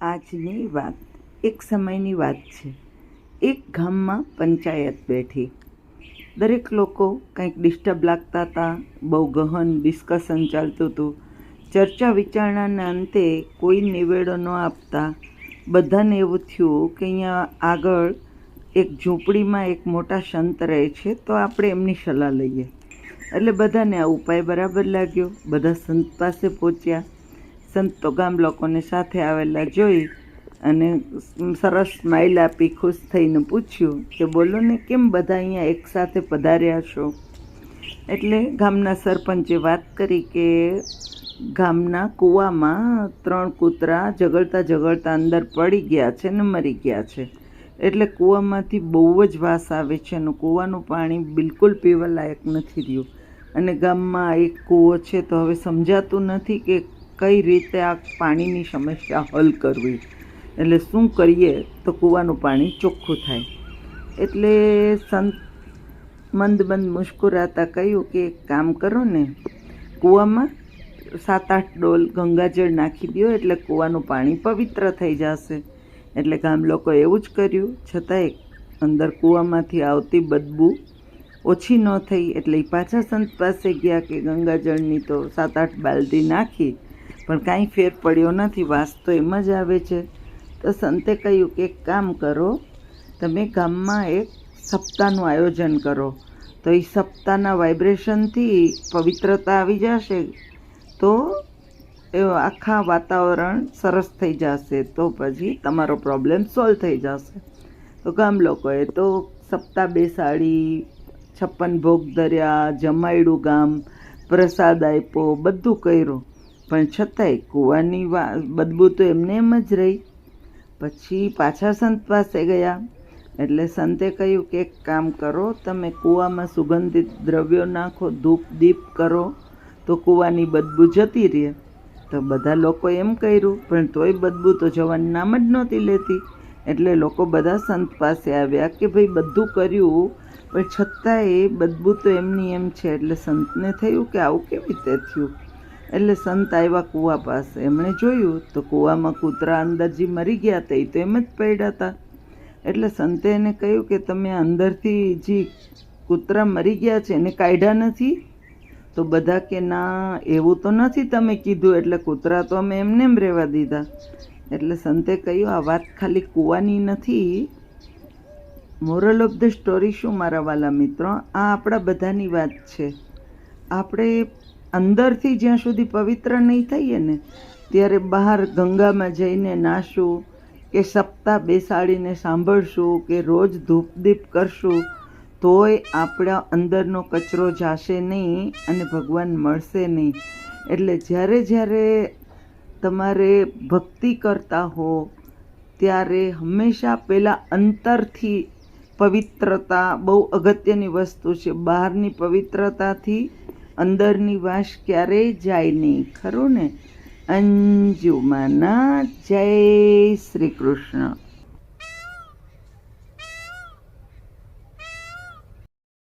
આજની વાત એક સમયની વાત છે. એક ગામમાં પંચાયત બેઠી. દરેક લોકો કંઈક ડિસ્ટર્બ લાગતા હતા, બહુ ગહન ડિસ્કશન ચાલતું હતું. ચર્ચા વિચારણાના અંતે કોઈ નિવેડો ન આપતા બધાને એવું થયું કે અહીંયા આગળ એક ઝૂંપડીમાં એક મોટા સંત રહે છે, તો આપણે એમની સલાહ લઈએ. એટલે બધાને આ ઉપાય બરાબર લાગ્યો. બધા સંત પાસે પહોંચ્યા. સંત ગામ લોકોને સાથે આવેલા જોઈ અને સરસ સ્માઇલ આપી, ખુશ થઈને પૂછ્યું કે બોલો ને કેમ બધા અહીંયા એકસાથે પધાર્યા છો? એટલે ગામના સરપંચે વાત કરી કે ગામના કૂવામાં ત્રણ કૂતરા ઝઘડતા ઝઘડતા અંદર પડી ગયા છે ને મરી ગયા છે. એટલે કૂવામાંથી બહુ જ વાસ આવે છે અને કૂવાનું પાણી બિલકુલ પીવા લાયક નથી રહ્યું. અને ગામમાં એક કૂવો છે તો હવે સમજાતું નથી કે કઈ રીતે આ પાણીની સમસ્યા હલ કરવી? એટલે શું કરીએ તો કૂવાનું પાણી ચોખ્ખું થાય. એટલે સંત મંદ મંદ મુસ્કુરાતા કહ્યું કે એક કામ કરો ને, કૂવામાં સાત આઠ ડોલ ગંગાજળ નાખી દો એટલે કૂવાનું પાણી પવિત્ર થઈ જશે. એટલે ગામ લોકો એવું જ કર્યું. છતાંય અંદર કૂવામાંથી આવતી બદબુ ઓછી ન થઈ. એટલે પાછા સંત પાસે ગયા કે ગંગાજળની તો સાત આઠ બાલદી નાખી પણ કાંઈ ફેર પડ્યો નથી. વાસ તો એમ જ આવે છે. તો સંતે કહ્યું કે, એક કામ કરો, તમે ગામમાં એક સપ્તાહનું આયોજન કરો. તો એ સપ્તાહના વાઇબ્રેશનથી પવિત્રતા આવી જશે તો એ આખા વાતાવરણ સરસ થઈ જશે. તો પછી તમારો પ્રોબ્લેમ સોલ્વ થઈ જશે. તો ગામ લોકોએ તો સપ્તાહ બેસાડી છપ્પન ભોગ ધર્યા, જમાયડું ગામ, પ્રસાદ આપ્યો, બધું કર્યું. પણ છતાંય કૂવાની વા, બદબૂ તો એમને એમ જ રહી. પછી પાછા સંત પાસે ગયા. એટલે સંતે કહ્યું કે, એક કામ કરો, તમે કૂવામાં સુગંધિત દ્રવ્યો નાખો, ધૂપ, દીપ કરો, તો કૂવાની બદબૂ જતી રહે. તો બધા લોકો એમ કર્યું, પણ તોય બદબૂ તો જવાનું નામ જ નહોતી લેતી. એટલે લોકો બધા સંત પાસે આવ્યા કે, ભાઈ, બધું કર્યું, પણ છતાંય બદબૂ તો એમની એમ છે. એટલે સંતને થયું કે, આવું કેવી રીતે થયું? એટલે સંત આવ્યા કૂવા પાસે. એમણે જોયું તો કૂવામાં કૂતરા અંદરજી મરી ગયા એ તો એમ જ પડ્યા હતા એટલે સંતે એને કહ્યું કે તમે અંદરથી જે કૂતરા મરી ગયા છે એને કાઢ્યા નથી? તો બધા કે, ના, એવું તો નથી તમે કીધું. એટલે કૂતરા તો અમે એમને એમ રહેવા દીધા. એટલે સંતે કહ્યું, આ વાત ખાલી કૂવાની નથી. મોરલ ઓફ ધ સ્ટોરી શું, મારા વાલા મિત્રો? આ આપણા બધાની વાત છે. આપણે અંદરથી જ્યાં સુધી પવિત્ર નહીં થઈએ ને, ત્યારે બહાર ગંગામાં જઈને નાશું કે સપ્તાહ બેસાડીને સાંભળશું કે રોજ ધૂપદીપ કરશું, તોય આપણા અંદરનો કચરો જાશે નહીં અને ભગવાન મળશે નહીં. એટલે જ્યારે જ્યારે તમારે ભક્તિ કરતા હો, ત્યારે હંમેશા પહેલાં અંતરથી પવિત્રતા બહુ અગત્યની વસ્તુ છે. બહારની પવિત્રતાથી અંદરની વાસ ક્યારેય જાય નહીં ખરું ને? અંજુમાના જય શ્રી કૃષ્ણ.